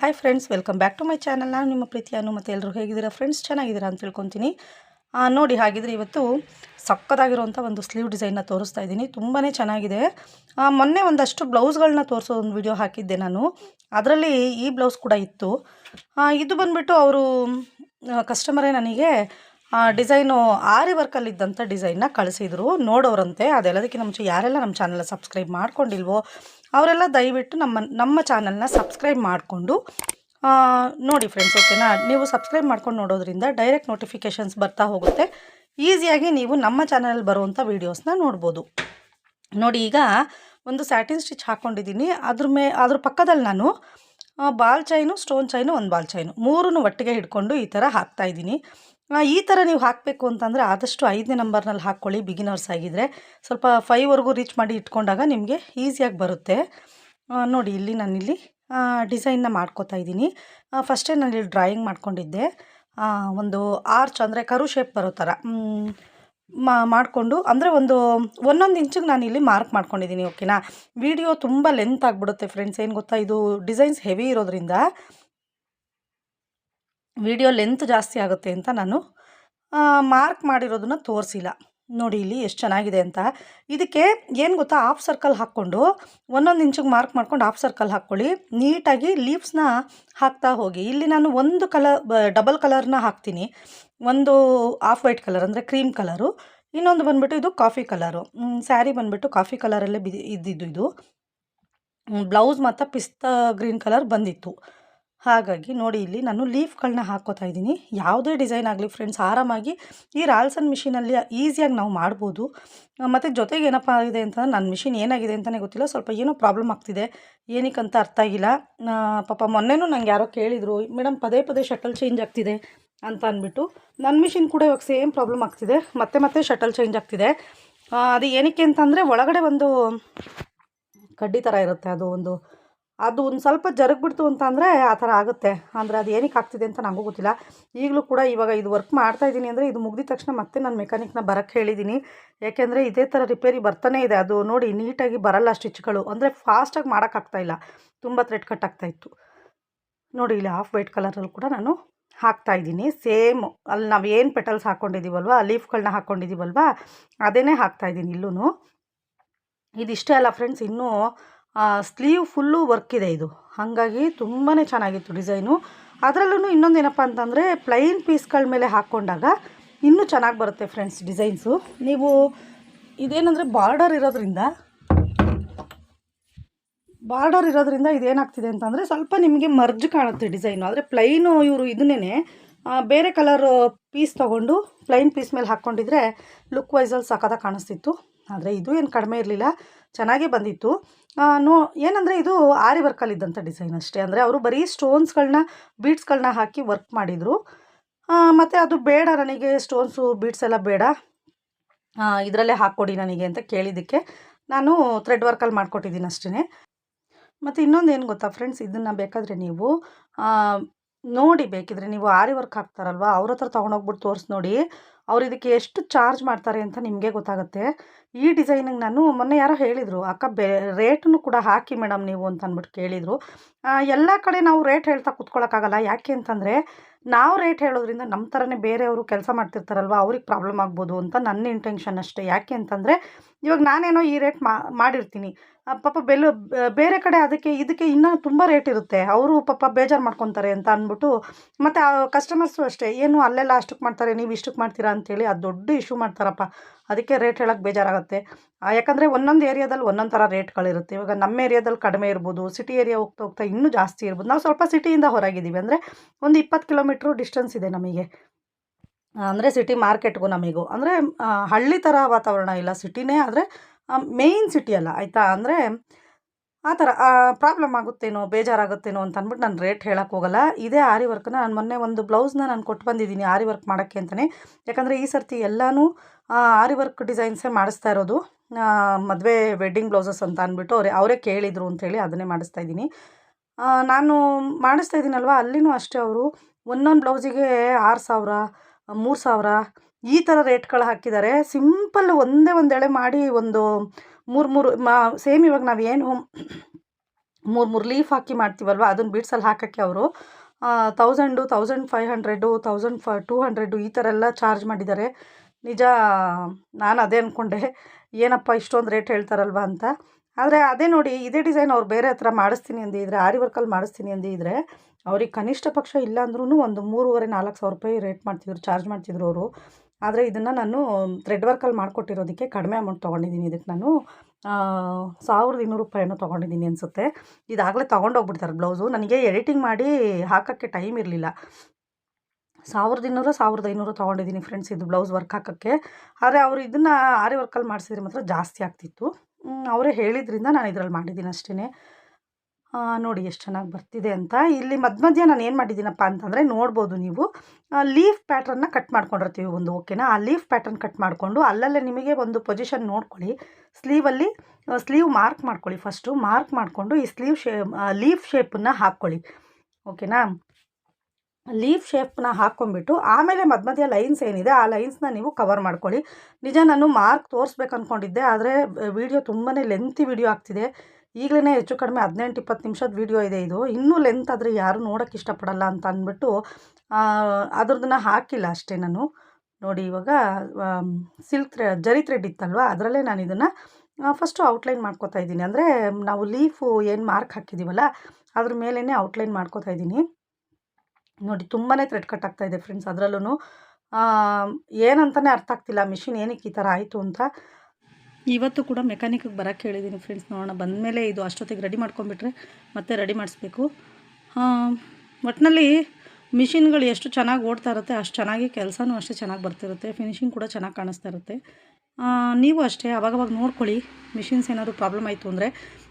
Hi friends welcome back to my channel ನಾನು ನಿಮ್ಮ ಪ್ರೀತಿ, ಅನು ಮತ್ತು ಎಲ್ಲರೂ ಹೇಗಿದ್ದೀರಾ? ಫ್ರೆಂಡ್ಸ್ ಚೆನ್ನಾಗಿದ್ದೀರಾ ಅಂತ ತಿಳ್ಕೊತೀನಿ. ನೋಡಿ ಹಾಗಿದ್ರೆ ಇವತ್ತು ಸಕ್ಕದಾಗಿರುವಂಥ ಒಂದು ಸ್ಲೀವ್ ಡಿಸೈನ್ನ ತೋರಿಸ್ತಾ ಇದ್ದೀನಿ. ತುಂಬಾ ಚೆನ್ನಾಗಿದೆ. ಮೊನ್ನೆ ಒಂದಷ್ಟು ಬ್ಲೌಸ್ಗಳನ್ನ ತೋರಿಸೋ ಒಂದು ವಿಡಿಯೋ ಹಾಕಿದ್ದೆ ನಾನು. ಅದರಲ್ಲಿ ಈ ಬ್ಲೌಸ್ ಕೂಡ ಇತ್ತು. ಇದು ಬಂದುಬಿಟ್ಟು ಅವರು ಕಸ್ಟಮರೇ ನನಗೆ ಡಿಸೈನು ಆರಿ ವರ್ಕಲ್ಲಿದ್ದಂಥ ಡಿಸೈನ್ನ ಕಳಿಸಿದ್ರು. ನೋಡೋರಂತೆ. ಅದೆಲ್ಲದಕ್ಕಿಂತ ಮುಂಚೆ ಯಾರೆಲ್ಲ ನಮ್ಮ ಚಾನಲ್ನ ಸಬ್ಸ್ಕ್ರೈಬ್ ಮಾಡ್ಕೊಂಡಿಲ್ವೋ, ಅವರೆಲ್ಲ ದಯವಿಟ್ಟು ನಮ್ಮ ನಮ್ಮ ಚಾನಲ್ನ ಸಬ್ಸ್ಕ್ರೈಬ್ ಮಾಡಿಕೊಂಡು ನೋಡಿ ಫ್ರೆಂಡ್ಸ್ ಓಕೆನಾ ನೀವು ಸಬ್ಸ್ಕ್ರೈಬ್ ಮಾಡ್ಕೊಂಡು ನೋಡೋದ್ರಿಂದ ಡೈರೆಕ್ಟ್ ನೋಟಿಫಿಕೇಷನ್ಸ್ ಬರ್ತಾ ಹೋಗುತ್ತೆ. ಈಸಿಯಾಗಿ ನೀವು ನಮ್ಮ ಚಾನಲಲ್ಲಿ ಬರುವಂಥ ವೀಡಿಯೋಸ್ನ ನೋಡ್ಬೋದು. ನೋಡಿ, ಈಗ ಒಂದು ಸ್ಯಾಟಿನ್ ಸ್ಟಿಚ್ ಹಾಕ್ಕೊಂಡಿದ್ದೀನಿ ಅದ್ರ ಮೇ, ಅದ್ರ ಪಕ್ಕದಲ್ಲಿ ನಾನು ಬಾಲ್ ಚೈನು ಸ್ಟೋನ್ ಚೈನು ಒಂದು ಬಾಲ್ ಚೈನು ಮೂರನ್ನು ಒಟ್ಟಿಗೆ ಹಿಡ್ಕೊಂಡು ಈ ಥರ ಹಾಕ್ತಾಯಿದ್ದೀನಿ ಈ ಥರ ನೀವು ಹಾಕಬೇಕು ಅಂತಂದರೆ ಆದಷ್ಟು ಐದನೇ ನಂಬರ್ನಲ್ಲಿ ಹಾಕ್ಕೊಳ್ಳಿ ಬಿಗಿನರ್ಸ್ ಆಗಿದ್ದರೆ ಸ್ವಲ್ಪ ಫೈವ್ವರೆಗೂ ರೀಚ್ ಮಾಡಿ ಇಟ್ಕೊಂಡಾಗ ನಿಮಗೆ ಈಸಿಯಾಗಿ ಬರುತ್ತೆ. ನೋಡಿ ಇಲ್ಲಿ ನಾನಿಲ್ಲಿ ಡಿಸೈನ್ನ ಮಾಡ್ಕೋತಾ ಇದ್ದೀನಿ. ಫಸ್ಟೇ ನಾನಿಲ್ಲಿ ಡ್ರಾಯಿಂಗ್ ಮಾಡ್ಕೊಂಡಿದ್ದೆ. ಒಂದು ಆರ್ಚ್ ಅಂದರೆ ಕರು ಶೇಪ್ ಬರೋ ಥರ ಮಾ, ಮಾಡಿಕೊಂಡು, ಅಂದರೆ ಒಂದು ಒಂದೊಂದು ಇಂಚಿಗೆ ನಾನು ಇಲ್ಲಿ ಮಾರ್ಕ್ ಮಾಡ್ಕೊಂಡಿದ್ದೀನಿ ಓಕೆನಾ ವಿಡಿಯೋ ತುಂಬ ಲೆಂತ್ ಆಗಿಬಿಡುತ್ತೆ ಫ್ರೆಂಡ್ಸ್ ಏನು ಗೊತ್ತಾ? ಇದು ಡಿಸೈನ್ಸ್ ಹೆವಿ ಇರೋದ್ರಿಂದ. ವಿಡಿಯೋ ಲೆಂತ್ ಜಾಸ್ತಿ ಆಗುತ್ತೆ ಅಂತ ನಾನು ಮಾರ್ಕ್ ಮಾಡಿರೋದನ್ನು ತೋರಿಸಿಲ್ಲ. ನೋಡಿ ಇಲ್ಲಿ ಎಷ್ಟು ಚೆನ್ನಾಗಿದೆ ಅಂತ. ಇದಕ್ಕೆ ಏನು ಗೊತ್ತಾ ಹಾಫ್ ಸರ್ಕಲ್ ಹಾಕ್ಕೊಂಡು, ಒಂದೊಂದು ಇಂಚಿಗೆ ಮಾರ್ಕ್ ಮಾಡ್ಕೊಂಡು ಹಾಫ್ ಸರ್ಕಲ್ ಹಾಕ್ಕೊಳ್ಳಿ. ನೀಟಾಗಿ ಲೀವ್ಸ್ನ ಹಾಕ್ತಾ ಹೋಗಿ. ಇಲ್ಲಿ ನಾನು ಒಂದು ಕಲರ್ ಡಬಲ್ ಕಲರ್ನ ಹಾಕ್ತೀನಿ. ಒಂದು ಆಫ್ ವೈಟ್ ಕಲರ್ ಅಂದರೆ ಕ್ರೀಮ್ ಕಲರು ಇನ್ನೊಂದು ಬಂದುಬಿಟ್ಟು ಇದು ಕಾಫಿ ಕಲರು ಸ್ಯಾರಿ ಬಂದುಬಿಟ್ಟು ಕಾಫಿ ಕಲರಲ್ಲೇ ಬಿದ್ದು, ಇದ್ದಿದ್ದು ಇದು. ಬ್ಲೌಸ್ ಮಾತ್ರ ಪಿಸ್ತಾ ಗ್ರೀನ್ ಕಲರ್ ಬಂದಿತ್ತು. ಹಾಗಾಗಿ ನೋಡಿ ಇಲ್ಲಿ ನಾನು ಲೀಫ್ಗಳನ್ನ ಹಾಕೋತಾ ಇದ್ದೀನಿ. ಯಾವುದೇ ಡಿಸೈನ್ ಆಗಲಿ ಫ್ರೆಂಡ್ಸ್, ಆರಾಮಾಗಿ ಈ ರಾಲ್ಸನ್ ಮಿಷಿನಲ್ಲಿ ಈಸಿಯಾಗಿ ನಾವು ಮಾಡ್ಬೋದು. ಮತ್ತು ಜೊತೆಗೆ ಏನಪ್ಪ ಆಗಿದೆ ಅಂತಂದ್ರೆ ನನ್ನ ಮಿಷಿನ್ ಏನಾಗಿದೆ ಅಂತಲೇ ಗೊತ್ತಿಲ್ಲ. ಸ್ವಲ್ಪ ಏನೋ ಪ್ರಾಬ್ಲಮ್ ಆಗ್ತಿದೆ. ಏನಕ್ಕಂತ ಅರ್ಥ ಆಗಿಲ್ಲ. ಪಾಪ ಮೊನ್ನೆನೂ ನಂಗೆ ಯಾರೋ ಕೇಳಿದರು, ಮೇಡಮ್, ಪದೇ ಪದೇ ಶಟಲ್ ಚೇಂಜ್ ಆಗ್ತಿದೆ ಅಂತ ಅಂದ್ಬಿಟ್ಟು. ನನ್ನ ಮಿಷಿನ್ ಕೂಡ ಇವಾಗ ಸೇಮ್ ಪ್ರಾಬ್ಲಮ್ ಆಗ್ತಿದೆ. ಮತ್ತೆ ಮತ್ತೆ ಶಟಲ್ ಚೇಂಜ್ ಆಗ್ತಿದೆ. ಅದು ಏನಕ್ಕೆ ಅಂತಂದರೆ ಒಳಗಡೆ ಒಂದು ಕಡ್ಡಿ ಥರ ಇರುತ್ತೆ. ಅದು ಒಂದು ಅದು ಒಂದು ಸ್ವಲ್ಪ ಜರುಗ್ಬಿಡ್ತು ಅಂತ ಅಂದರೆ ಆ ಥರ ಆಗುತ್ತೆ. ಅಂದರೆ ಅದು ಏನಕ್ಕೆ ಆಗ್ತಿದೆ ಅಂತ ನನಗೂ ಗೊತ್ತಿಲ್ಲ. ಈಗಲೂ ಕೂಡ ಇವಾಗ ಇದು ವರ್ಕ್ ಮಾಡ್ತಾ ಇದ್ದೀನಿ ಅಂದರೆ ಇದು ಮುಗಿದ ತಕ್ಷಣ ಮತ್ತೆ ನಾನು ಮೆಕ್ಯಾನಿಕ್ನ ಬರೋಕ್ಕೆ ಹೇಳಿದ್ದೀನಿ ಯಾಕೆಂದರೆ ಇದೇ ಥರ ರಿಪೇರಿ ಬರ್ತಾನೆ ಇದೆ. ಅದು ನೋಡಿ ನೀಟಾಗಿ ಬರಲ್ಲ ಸ್ಟಿಚ್ಗಳು ಅಂದರೆ ಫಾಸ್ಟಾಗಿ ಮಾಡೋಕ್ಕಾಗ್ತಾ ಇಲ್ಲ. ತುಂಬ ಥ್ರೆಡ್ ಕಟ್ ಆಗ್ತಾ ಇತ್ತು. ನೋಡಿ ಇಲ್ಲಿ ಹಾಫ್ ವೈಟ್ ಕಲರಲ್ಲಿ ಕೂಡ ನಾನು ಹಾಕ್ತಾ ಇದ್ದೀನಿ. ಸೇಮ್ ಅಲ್ಲಿ ನಾವು ಏನು ಪೆಟಲ್ಸ್ ಹಾಕ್ಕೊಂಡಿದ್ದೀವಲ್ವ ಲೀಫ್ಗಳನ್ನ ಹಾಕ್ಕೊಂಡಿದ್ದೀವಲ್ವ ಅದೇ ಹಾಕ್ತಾ ಇದ್ದೀನಿ ಇಲ್ಲೂ ಇದಿಷ್ಟೇ ಅಲ್ಲ ಫ್ರೆಂಡ್ಸ್ ಇನ್ನೂ ಸ್ಲೀವ್ ಫುಲ್ಲು ವರ್ಕ್ ಇದೆ ಇದು. ಹಾಗಾಗಿ ತುಂಬಾ ಚೆನ್ನಾಗಿತ್ತು ಡಿಸೈನು. ಅದರಲ್ಲೂ ಇನ್ನೊಂದು ಏನಪ್ಪ ಅಂತಂದರೆ ಪ್ಲೈನ್ ಪೀಸ್ಗಳ ಮೇಲೆ ಹಾಕ್ಕೊಂಡಾಗ ಇನ್ನೂ ಚೆನ್ನಾಗಿ ಬರುತ್ತೆ ಫ್ರೆಂಡ್ಸ್ ಡಿಸೈನ್ಸು. ನೀವು ಇದೇನಂದರೆ ಬಾರ್ಡರ್ ಇರೋದ್ರಿಂದ ಬಾರ್ಡರ್ ಇರೋದ್ರಿಂದ ಇದೇನಾಗ್ತಿದೆ ಅಂತಂದರೆ ಸ್ವಲ್ಪ ನಿಮಗೆ ಮರ್ಜ್ ಕಾಣುತ್ತೆ ಡಿಸೈನು. ಆದರೆ ಪ್ಲೈನು ಇವರು ಇದನ್ನೇ ಬೇರೆ ಕಲರ್ ಪೀಸ್ ತೊಗೊಂಡು ಪ್ಲೈನ್ ಪೀಸ್ ಮೇಲೆ ಹಾಕ್ಕೊಂಡಿದ್ರೆ ಲುಕ್ ವೈಸಲ್ಲಿ ಸಖತ್ತಾಗಿ ಕಾಣಿಸ್ತಿತ್ತು. ಆದರೆ ಇದು ಏನು ಕಡಿಮೆ ಇರಲಿಲ್ಲ, ಚೆನ್ನಾಗೇ ಬಂದಿತ್ತು. ನೋ, ಏನಂದರೆ ಇದು ಆರಿ ವರ್ಕಲ್ಲಿದ್ದಂಥ ಡಿಸೈನ್ ಅಷ್ಟೇ. ಅಂದರೆ ಅವರು ಬರೀ ಸ್ಟೋನ್ಸ್ಗಳನ್ನ ಬೀಡ್ಸ್ಗಳನ್ನ ಹಾಕಿ ವರ್ಕ್ ಮಾಡಿದರು. ಮತ್ತು ಅದು ಬೇಡ ನನಗೆ, ಸ್ಟೋನ್ಸು ಬೀಡ್ಸ್ ಎಲ್ಲ ಬೇಡ. ಇದರಲ್ಲೇ ಹಾಕ್ಕೊಡಿ ನನಗೆ ಅಂತ ಕೇಳಿದ್ದಕ್ಕೆ ನಾನು ಥ್ರೆಡ್ ವರ್ಕಲ್ಲಿ ಮಾಡಿಕೊಟ್ಟಿದ್ದೀನಿ ಅಷ್ಟೇ ಮತ್ತು ಇನ್ನೊಂದು ಏನು ಗೊತ್ತಾ ಫ್ರೆಂಡ್ಸ್, ಇದನ್ನು ಬೇಕಾದರೆ ನೀವು ನೋಡಿ ಬೇಕಿದ್ರೆ ನೀವು ಆರಿ ವರ್ಕ್ ಹಾಕ್ತಾರಲ್ವ, ಅವ್ರ ಹತ್ರ ತೊಗೊಂಡೋಗ್ಬಿಟ್ಟು ತೋರಿಸಿ ನೋಡಿ, ಅವ್ರು ಇದಕ್ಕೆ ಎಷ್ಟು ಚಾರ್ಜ್ ಮಾಡ್ತಾರೆ ಅಂತ ನಿಮಗೆ ಗೊತ್ತಾಗುತ್ತೆ. ಈ ಡಿಸೈನಿಗೆ ನಾನು ಮೊನ್ನೆ ಯಾರೋ ಹೇಳಿದರು, ಅಕ್ಕ ಬೆ ರೇಟನ್ನು ಕೂಡ ಹಾಕಿ ಮೇಡಮ್ ನೀವು ಅಂತ ಅಂದ್ಬಿಟ್ಟು ಕೇಳಿದರು ಎಲ್ಲ ಕಡೆ ನಾವು ರೇಟ್ ಹೇಳ್ತಾ ಕೂತ್ಕೊಳ್ಳೋಕ್ಕಾಗಲ್ಲ ಯಾಕೆ ಅಂತಂದರೆ ನಾವು ರೇಟ್ ಹೇಳೋದ್ರಿಂದ ನಮ್ಮ ಥರನೇ ಬೇರೆಯವರು ಕೆಲಸ ಮಾಡ್ತಿರ್ತಾರಲ್ವ, ಅವ್ರಿಗೆ ಪ್ರಾಬ್ಲಮ್ ಆಗ್ಬೋದು ಅಂತ ನನ್ನ ಇಂಟೆನ್ಷನ್ ಅಷ್ಟೇ. ಯಾಕೆ ಅಂತಂದರೆ, ಇವಾಗ ನಾನೇನೋ ಈ ರೇಟ್ ಮಾಡಿರ್ತೀನಿ. ಪಾಪ ಬೆಲ್ಲ ಬೇರೆ ಕಡೆ ಅದಕ್ಕೆ ಇದಕ್ಕೆ ಇನ್ನೂ ತುಂಬ ರೇಟ್ ಇರುತ್ತೆ. ಅವರು ಪಾಪ ಬೇಜಾರು ಮಾಡ್ಕೊತಾರೆ ಅಂತ ಅಂದ್ಬಿಟ್ಟು, ಮತ್ತು ಆ ಕಸ್ಟಮರ್ಸು ಅಷ್ಟೇ, ಏನು ಅಲ್ಲೆಲ್ಲ ಅಷ್ಟಕ್ಕೆ ಮಾಡ್ತಾರೆ, ನೀವು ಇಷ್ಟಕ್ಕೆ ಮಾಡ್ತೀರಾ ಅಂತೇಳಿ ಅದು ದೊಡ್ಡ ಇಶ್ಯೂ ಮಾಡ್ತಾರಪ್ಪ. ಅದಕ್ಕೆ ರೇಟ್ ಹೇಳೋಕ್ಕೆ ಬೇಜಾರಾಗುತ್ತೆ. ಯಾಕಂದರೆ ಒಂದೊಂದು ಏರಿಯಾದಲ್ಲಿ ಒಂದೊಂದು ಥರ ರೇಟ್ಗಳಿರುತ್ತೆ ಇವಾಗ ನಮ್ಮ ಏರಿಯಾದಲ್ಲಿ ಕಡಿಮೆ ಇರ್ಬೋದು ಸಿಟಿ ಏರಿಯಾ ಹೋಗ್ತಾ ಹೋಗ್ತಾ ಇನ್ನೂ ಜಾಸ್ತಿ ಇರ್ಬೋದು. ನಾವು ಸ್ವಲ್ಪ ಸಿಟಿಯಿಂದ ಹೊರಗಿದ್ದೀವಿ. ಅಂದರೆ ಒಂದು ಇಪ್ಪತ್ತು ಕಿಲೋಮೀಟ್ರು ಡಿಸ್ಟೆನ್ಸ್ ಇದೆ ನಮಗೆ. ಅಂದರೆ ಸಿಟಿ ಮಾರ್ಕೆಟ್ಗೂ ನಮಗೂ. ಅಂದರೆ ಹಳ್ಳಿ ಥರ ವಾತಾವರಣ ಇಲ್ಲ. ಸಿಟಿನೇ ಆದರೆ ಮೇಯ್ನ್ ಸಿಟಿ ಅಲ್ಲ. ಆಯಿತಾ? ಅಂದರೆ, ಆ ಥರ ಪ್ರಾಬ್ಲಮ್ ಆಗುತ್ತೇನೋ, ಬೇಜಾರಾಗುತ್ತೇನೋ ಅಂತ ಅಂದ್ಬಿಟ್ಟು ನಾನು ರೇಟ್ ಹೇಳಕ್ಕೆ ಹೋಗಲ್ಲ. ಇದೇ ಆರಿ ವರ್ಕ್ನ ನಾನು ಮೊನ್ನೆ ಒಂದು ಬ್ಲೌಸ್ನ ನಾನು ಕೊಟ್ಟು ಬಂದಿದ್ದೀನಿ ಆರಿ ವರ್ಕ್ ಮಾಡೋಕ್ಕೆ ಅಂತಲೇ ಯಾಕಂದರೆ ಈ ಸರ್ತಿ ಎಲ್ಲನೂ ಆರಿ ವರ್ಕ್ ಡಿಸೈನ್ಸೇ ಮಾಡಿಸ್ತಾ ಇರೋದು. ಮದುವೆ ವೆಡ್ಡಿಂಗ್ ಬ್ಲೌಸಸ್ ಅಂತ ಅಂದ್ಬಿಟ್ಟು ಅವರೇ ಅವರೇ ಕೇಳಿದರು ಅಂತೇಳಿ ಅದನ್ನೇ ಮಾಡಿಸ್ತಾ ಇದ್ದೀನಿ. ನಾನು ಮಾಡಿಸ್ತಾ ಇದ್ದೀನಲ್ವ? ಅಲ್ಲಿನೂ ಅಷ್ಟೇ ಅವರು. ಒಂದೊಂದು ಬ್ಲೌಸಿಗೆ ಆರು ಸಾವಿರ, ಮೂರು ಸಾವಿರ, ಈ ಥರ ರೇಟ್ಗಳು ಹಾಕಿದ್ದಾರೆ ಸಿಂಪಲ್ ಒಂದೇ ಒಂದು ಎಳೆ ಮಾಡಿ ಒಂದು ಮೂರು ಮೂರು, ಮಾ, ಸೇಮ್ ಇವಾಗ ನಾವು ಏನು ಮೂರು ಮೂರು ಲೀಫ್ ಹಾಕಿ ಮಾಡ್ತೀವಲ್ವ ಅದನ್ನು ಬೀಡ್ಸಲ್ಲಿ ಹಾಕೋಕ್ಕೆ ಅವರು thousand thousand five hundred thousand ಫ ಟೂ ಹಂಡ್ರೆಡು ಈ ಥರ ಎಲ್ಲ ಚಾರ್ಜ್ ಮಾಡಿದ್ದಾರೆ ನಿಜ, ನಾನು ಅದೇ ಅಂದ್ಕೊಂಡೆ ಏನಪ್ಪ ಇಷ್ಟೊಂದು ರೇಟ್ ಹೇಳ್ತಾರಲ್ವ ಅಂತ. ಆದರೆ ಅದೇ ನೋಡಿ, ಇದೇ ಡಿಸೈನ್ ಅವ್ರು ಬೇರೆ ಹತ್ರ ಮಾಡಿಸ್ತೀನಿ ಅಂದಿದ್ರೆ ಆರಿ ವರ್ಕಲ್ಲಿ ಮಾಡಿಸ್ತೀನಿ ಅಂದಿದ್ರೆ ಅವ್ರಿಗೆ ಕನಿಷ್ಠ ಪಕ್ಷ ಇಲ್ಲ ಅಂದ್ರೂ ಒಂದು ಮೂರುವರೆ, ನಾಲ್ಕು ಸಾವಿರ ರೂಪಾಯಿ ರೇಟ್ ಮಾಡ್ತಿದ್ರು ಚಾರ್ಜ್ ಮಾಡ್ತಿದ್ರು ಅವರು. ಆದರೆ ಇದನ್ನು ನಾನು ಥ್ರೆಡ್ ವರ್ಕಲ್ಲಿ ಮಾಡಿಕೊಟ್ಟಿರೋದಕ್ಕೆ ಕಡಿಮೆ ಅಮೌಂಟ್ ತೊಗೊಂಡಿದ್ದೀನಿ. ಇದಕ್ಕೆ ನಾನು ಸಾವಿರದ ಇನ್ನೂರು ರೂಪಾಯಿನೋ ತೊಗೊಂಡಿದ್ದೀನಿ ಅನಿಸುತ್ತೆ. ಇದಾಗಲೇ ತೊಗೊಂಡೋಗ್ಬಿಡ್ತಾರೆ ಬ್ಲೌಸು ನನಗೆ ಎಡಿಟಿಂಗ್ ಮಾಡಿ ಹಾಕೋಕ್ಕೆ ಟೈಮ್ ಇರಲಿಲ್ಲ. ಸಾವಿರದ ಇನ್ನೂರು, ಸಾವಿರದ ಐನೂರು ತೊಗೊಂಡಿದ್ದೀನಿ ಫ್ರೆಂಡ್ಸ್ ಇದು ಬ್ಲೌಸ್ ವರ್ಕ್ ಹಾಕೋಕ್ಕೆ. ಆದರೆ ಅವರು ಇದನ್ನು ಆರಿ ವರ್ಕಲ್ಲಿ ಮಾಡಿಸಿದ್ರೆ ಮಾತ್ರ ಜಾಸ್ತಿ ಆಗ್ತಿತ್ತು. ಅವರೇ ಹೇಳಿದ್ರಿಂದ ನಾನು ಇದರಲ್ಲಿ ಮಾಡಿದ್ದೀನಿ ಅಷ್ಟೇ ನೋಡಿ ಎಷ್ಟು ಚೆನ್ನಾಗಿ ಬರ್ತಿದೆ ಅಂತ. ಇಲ್ಲಿ ಮಧ್ಯ ಮಧ್ಯ ನಾನು ಏನು ಮಾಡಿದ್ದೀನಪ್ಪ ಅಂತಂದರೆ ನೋಡ್ಬೋದು ನೀವು. ಲೀಫ್ ಪ್ಯಾಟ್ರನ್ನ ಕಟ್ ಮಾಡ್ಕೊಂಡಿರ್ತೀವಿ ಒಂದು ಓಕೆನಾ? ಆ ಲೀಫ್ ಪ್ಯಾಟ್ರನ್ ಕಟ್ ಮಾಡಿಕೊಂಡು ಅಲ್ಲಲ್ಲೇ ನಿಮಗೆ ಒಂದು ಪೊಸಿಷನ್ ನೋಡ್ಕೊಳ್ಳಿ. ಸ್ಲೀವಲ್ಲಿ ಸ್ಲೀವ್ ಮಾರ್ಕ್ ಮಾಡ್ಕೊಳ್ಳಿ ಫಸ್ಟು ಮಾರ್ಕ್ ಮಾಡಿಕೊಂಡು ಈ ಸ್ಲೀವ್ ಶೇ ಲೀಫ್ ಶೇಪನ್ನು ಹಾಕ್ಕೊಳ್ಳಿ. ಓಕೆನಾ? ಲೀಫ್ ಶೇಪ್ನ ಹಾಕ್ಕೊಂಡ್ಬಿಟ್ಟು ಆಮೇಲೆ ಮಧ್ಯ ಮಧ್ಯ ಲೈನ್ಸ್ ಏನಿದೆ ಆ ಲೈನ್ಸ್ನ ನೀವು ಕವರ್ ಮಾಡ್ಕೊಳ್ಳಿ. ನಿಜ ನಾನು ಮಾರ್ಕ್ ತೋರಿಸ್ಬೇಕು ಅಂದ್ಕೊಂಡಿದ್ದೆ ಆದರೆ ವಿಡಿಯೋ ತುಂಬಾ ಲೆಂತಿ ವಿಡಿಯೋ ಆಗ್ತಿದೆ. ಈಗಲೇ ಹೆಚ್ಚು ಕಡಿಮೆ ಹದಿನೆಂಟು, ಇಪ್ಪತ್ತು ನಿಮಿಷದ ವೀಡಿಯೋ ಇದೆ ಇದು. ಇನ್ನೂ ಲೆಂತ್ ಆದರೆ ಯಾರೂ ನೋಡೋಕ್ಕೆ ಇಷ್ಟಪಡಲ್ಲ ಅಂತ ಅಂದ್ಬಿಟ್ಟು ಅದ್ರದನ್ನ ಹಾಕಿಲ್ಲ ಅಷ್ಟೇ ನಾನು. ನೋಡಿ ಇವಾಗ ಸಿಲ್ಕ್ ಥ್ರೆ ಜರಿ ಥ್ರೆಡ್ ಇತ್ತಲ್ವ, ಅದರಲ್ಲೇ ನಾನು ಇದನ್ನು ಫಸ್ಟು ಔಟ್ಲೈನ್ ಮಾಡ್ಕೋತಾ ಇದ್ದೀನಿ. ಅಂದರೆ ನಾವು ಲೀಫು ಏನು ಮಾರ್ಕ್ ಹಾಕಿದ್ದೀವಲ್ಲ ಅದ್ರ ಮೇಲೇ ಔಟ್ಲೈನ್ ಮಾಡ್ಕೋತಾ ಇದ್ದೀನಿ. ನೋಡಿ ತುಂಬಾ ಥ್ರೆಡ್ ಕಟ್ ಆಗ್ತಾ ಫ್ರೆಂಡ್ಸ್ ಅದರಲ್ಲೂ ಏನಂತಲೇ ಅರ್ಥ ಆಗ್ತಿಲ್ಲ ಮಿಷಿನ್ ಏನಕ್ಕೆ ಈ ಥರ ಆಯಿತು ಅಂತ. ಇವತ್ತು ಕೂಡ ಮೆಕ್ಯಾನಿಕ್ಗೆ ಬರೋಕ್ಕೆ ಹೇಳಿದ್ದೀನಿ ಫ್ರೆಂಡ್ಸ್ ನೋಡೋಣ, ಬಂದಮೇಲೆ ಇದು ಅಷ್ಟೊತ್ತಿಗೆ ರೆಡಿ ಮಾಡ್ಕೊಂಬಿಟ್ರೆ ಮತ್ತೆ ರೆಡಿ ಮಾಡಿಸ್ಬೇಕು. ಒಟ್ಟಿನಲ್ಲಿ ಮಿಷಿನ್ಗಳು ಎಷ್ಟು ಚೆನ್ನಾಗಿ ಓಡ್ತಾ ಇರುತ್ತೆ, ಅಷ್ಟು ಚೆನ್ನಾಗಿ ಕೆಲಸನೂ ಅಷ್ಟೇ ಚೆನ್ನಾಗಿ ಬರ್ತಿರುತ್ತೆ ಫಿನಿಶಿಂಗ್ ಕೂಡ ಚೆನ್ನಾಗಿ ಕಾಣಿಸ್ತಾ ಇರುತ್ತೆ. ನೀವು ಅಷ್ಟೇ, ಅವಾಗವಾಗ ನೋಡ್ಕೊಳ್ಳಿ ಮಿಷಿನ್ಸ್ ಏನಾದರೂ ಪ್ರಾಬ್ಲಮ್ ಆಯಿತು ಅಂದರೆ